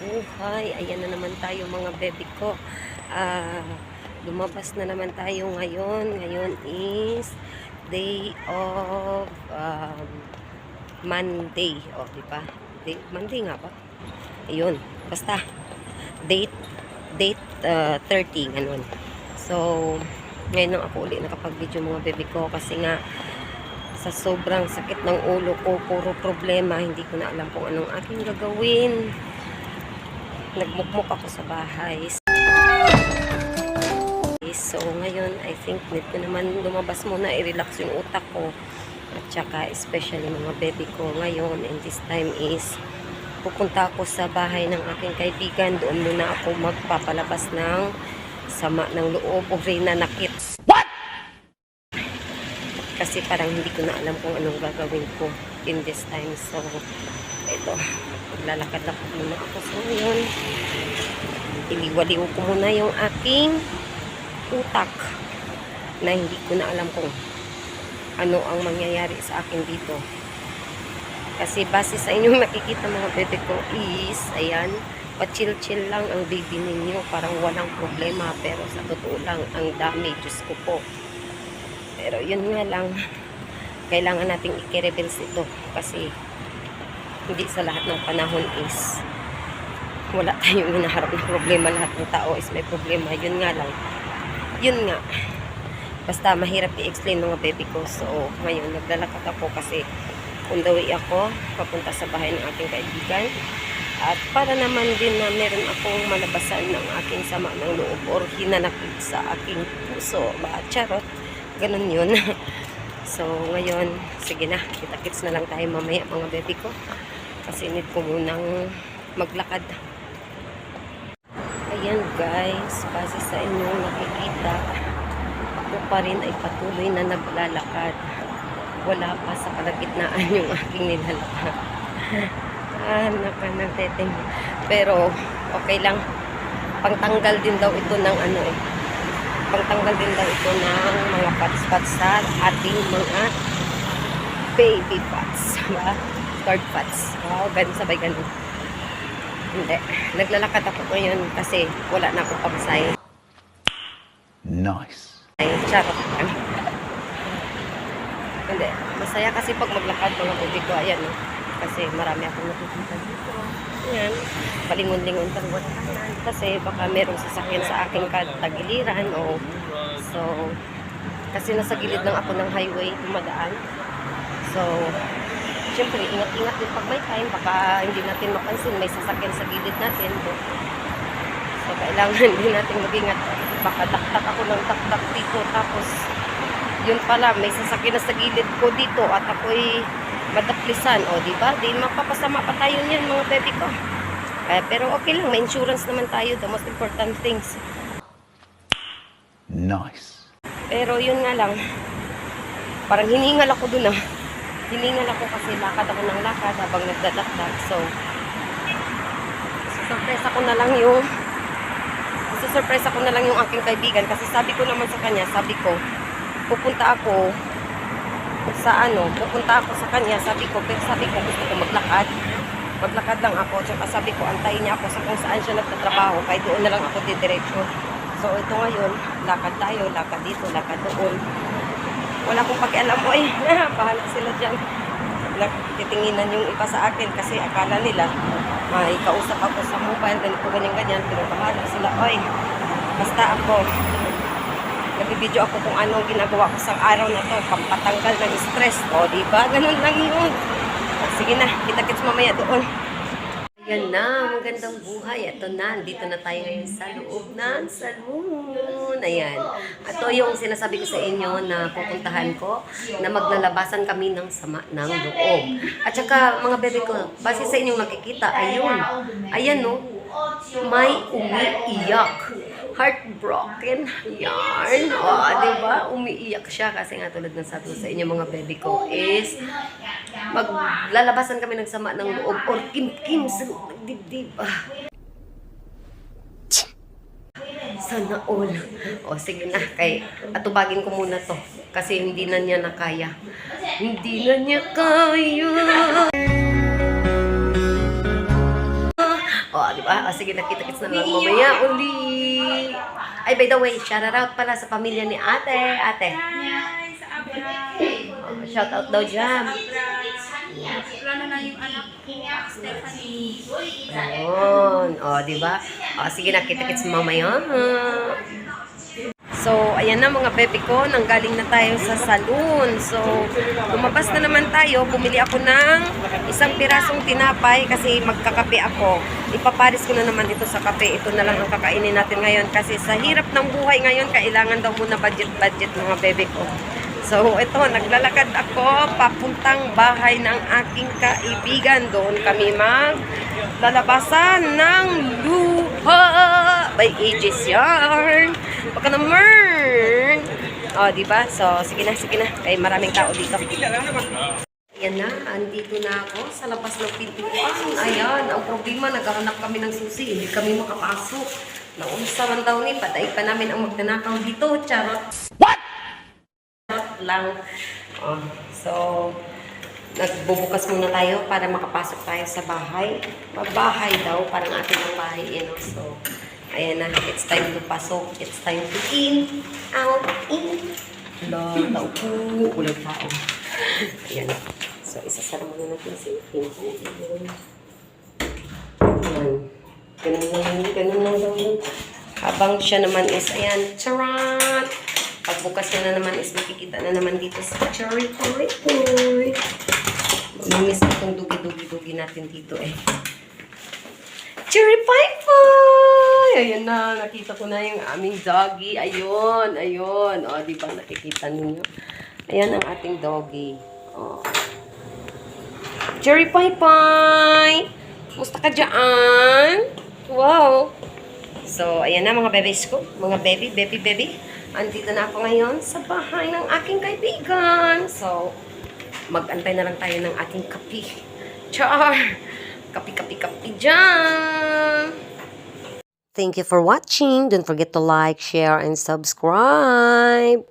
buhay. Ayan na naman tayo mga baby ko. Ah, lumabas na naman tayo ngayon. Ngayon is day of um, Monday. O, di ba? Day, Monday nga ba? Ayun. Basta, date, date uh, 30, ganun. So, ngayon lang ako ulit nakapag-video mga baby ko kasi nga sa sobrang sakit ng ulo ko, puro problema, hindi ko na alam kung anong aking gagawin. Nagmukmuk ako sa bahay. So, ngayon, I think need ko naman lumabas muna, i-relax yung utak ko. At saka, especially mga baby ko ngayon, and this time is, pupunta ako sa bahay ng aking kaibigan. Doon muna ako magpapalabas ng sama ng loob o rinanakit. Kasi parang hindi ko na alam kung anong gagawin ko in this time. So, ito, maglalakad ako muna ako. So, ngayon, iliwaliw ko muna yung aking utak na hindi ko na alam kung ano ang mangyayari sa akin dito. Kasi base sa inyong nakikita mga bebe ko is, ayan, pa-chill-chill lang ang baby ninyo. Parang walang problema. Pero sa totoo lang, ang dami. Diyos ko po. Pero yun nga lang, kailangan nating i-reverse ito. Kasi hindi sa lahat ng panahon is wala tayong hinaharap na problema. Lahat ng tao is may problema. Yun nga lang. Yun nga. Basta mahirap i-explain mga baby ko. So, ngayon, naglalakad ako kasi the way ako papunta sa bahay ng aking kaibigan. At para naman din na meron akong malabasan ng aking sama ng loob or hinanakit sa aking puso. Ba, charot. Ganun yun. so, ngayon, sige na. Kita-kits na lang tayo mamaya mga baby ko. Kasi need ko munang maglakad. Ayan guys, base sa inyong nakikita, ako pa rin ay patuloy na naglalakad. Wala pa sa kalagitnaan yung aking nilalakad. ah, naka nagteteng. Pero, okay lang. Pangtanggal din daw ito ng ano eh. Pangtanggal din daw ito ng mga pats-pats sa ating mga baby pats. Diba? Pats. Wow, ganun sabay ganun. Hindi. Naglalakad ako ngayon kasi wala na akong pamasay. Nice. Ay, charot. Hindi. Masaya kasi pag maglakad mga baby ko. Ayan? Kasi marami akong nakikita dito. Ayan. Palingon-lingon kanan. Kasi baka merong sasakyan sa aking tagiliran. O, so, kasi nasa gilid lang ako ng highway dumadaan. So, syempre, ingat-ingat din pag may time. Baka hindi natin mapansin. May sasakyan sa gilid natin. So, kailangan din natin mag-ingat. Baka taktak ako ng taktak dito. Tapos, yun pala, may sasakyan na sa gilid ko dito at ako'y madaplisan. O, di ba? Di mapapasama pa tayo niyan, mga baby ko. Eh, pero okay lang, may insurance naman tayo. The most important things. Nice. Pero yun nga lang, parang hiningal ako dun ah. Hiningal ako kasi lakad ako ng lakad habang nagdadakdak. So, surprise ako na lang yung surprise ako na lang yung aking kaibigan kasi sabi ko naman sa kanya, sabi ko, pupunta ako sa ano, pupunta ako sa kanya, sabi ko, pero sabi ko gusto ko maglakad. Maglakad lang ako, tsaka sabi ko, antayin niya ako sa kung saan siya nagtatrabaho, kaya doon na lang ako didiretso. So, ito ngayon, lakad tayo, lakad dito, lakad doon. Wala akong pakialam mo eh. Bahala sila dyan. Titinginan yung iba sa akin kasi akala nila may kausap ako sa mobile, ganito, ganyan, ganyan. Pero bahala sila, oy, basta ako, nagbibideo ako kung anong ginagawa ko sa araw na to, pampatanggal ng stress. O, di ba? Ganun lang yun. Sige na, kita-kits mamaya doon. Ayan na, magandang buhay. Ito na, dito na tayo ngayon sa loob ng saloon. Ayan. Ito yung sinasabi ko sa inyo na pupuntahan ko na maglalabasan kami ng sama ng loob. At saka, mga bebe ko, base sa inyong nakikita, ayun. Ayan no, may umiiyak. Heartbroken yarn. O, oh, di ba? Umiiyak siya kasi nga tulad ng sabi ko sa inyo mga baby ko is maglalabasan kami ng sama ng loob or kim-kim sa dibdib. Ah. Sana all. O, sige na. Kay, atubagin ko muna to. Kasi hindi na niya nakaya. Hindi na niya kaya. Di sige, nakita-kits na lang mamaya uli. Ay, by the way, shout out pala sa pamilya ni ate. Ate. Hi, sa Abra. Oh, shout out daw dyan. Plano na yung anak Stephanie. Ayun. O, di ba? O, sige, nakita-kits mamaya. So, ayan na mga bebe ko, nanggaling na tayo sa saloon. So, lumabas na naman tayo. Bumili ako ng isang pirasong tinapay kasi magkakape ako. Ipaparis ko na naman ito sa kape. Ito na lang ang kakainin natin ngayon kasi sa hirap ng buhay ngayon, kailangan daw muna budget-budget mga bebe ko. So, ito, naglalakad ako papuntang bahay ng aking kaibigan. Doon kami mag lalabasan ng luha by Aegis Yarn. Baka naman. O, di ba? So, sige na, sige na. Kaya maraming tao dito. Ayan na, andito na ako sa labas ng pintuan. Ayan, ang problema, naghahanap kami ng susi. Hindi kami makapasok. Naunsa man daw ni, patay pa namin ang magnanakaw dito. Charot. lang. Oh, so, nagbubukas muna tayo para makapasok tayo sa bahay. Bahay daw, parang ating ang bahay, you know. So, ayan na, it's time to pasok. It's time to in, out, in. Wala, tao po. Walang tao. Ayan. So, isasara muna natin si. Ayan. Ganun lang, ganun lang daw yun. Habang siya naman is, ayan, charan! Pagbukas na naman is makikita na naman dito sa cherry toy toy. Mamimiss ko itong dugi-dugi-dugi natin dito eh. Cherry pie pie! Ayan na, nakita ko na yung aming doggy. Ayun, ayun. O, di ba nakikita ninyo? Ayan ang ating doggy. O. Cherry pie pie! Musta ka dyan? Wow! So, ayan na mga bebes ko. Mga baby, baby, baby. Andito na ako ngayon sa bahay ng aking kaibigan. So, mag-antay na lang tayo ng ating kapi. Char! Kapi, kapi, kapi dyan! Thank you for watching. Don't forget to like, share, and subscribe.